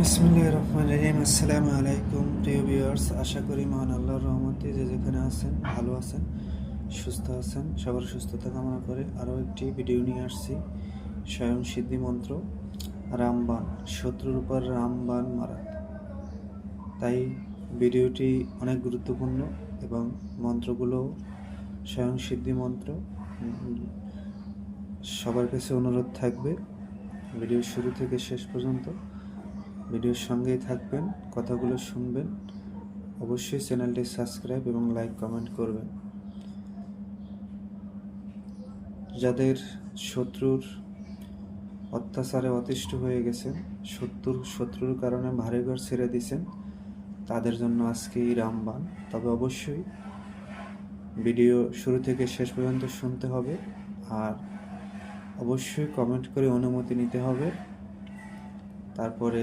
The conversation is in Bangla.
বিসমুল্লাহ রহমান রহিম। আসসালামু আলাইকুম, প্রিয় ভিউয়ার্স। আশা করি মহান আল্লাহর রহমতে যে যেখানে আছেন, ভালো আছেন, সুস্থ আছেন, সবার সুস্থতা কামনা করে আরও একটি ভিডিও নিয়ে আসছি। স্বয়ং সিদ্ধি মন্ত্র রামবান শত্রুর উপর রামবান মারা। তাই ভিডিওটি অনেক গুরুত্বপূর্ণ এবং মন্ত্রগুলো স্বয়ং সিদ্ধি মন্ত্র। সবার কাছে অনুরোধ থাকবে, ভিডিও শুরু থেকে শেষ পর্যন্ত। ভিডিওর সঙ্গেই থাকবেন, কথাগুলো শুনবেন। অবশ্যই চ্যানেলটি সাবস্ক্রাইব এবং লাইক, কমেন্ট করবেন। যাদের শত্রুর অত্যাচারে অতিষ্ঠ হয়ে গেছেন, শত্রুর শত্রুর কারণে ভারী ঘর ছেড়ে দিয়েছেন, তাদের জন্য আজকে এই রামবান তবে অবশ্যই ভিডিও শুরু থেকে শেষ পর্যন্ত শুনতে হবে আর অবশ্যই কমেন্ট করে অনুমতি নিতে হবে। তারপরে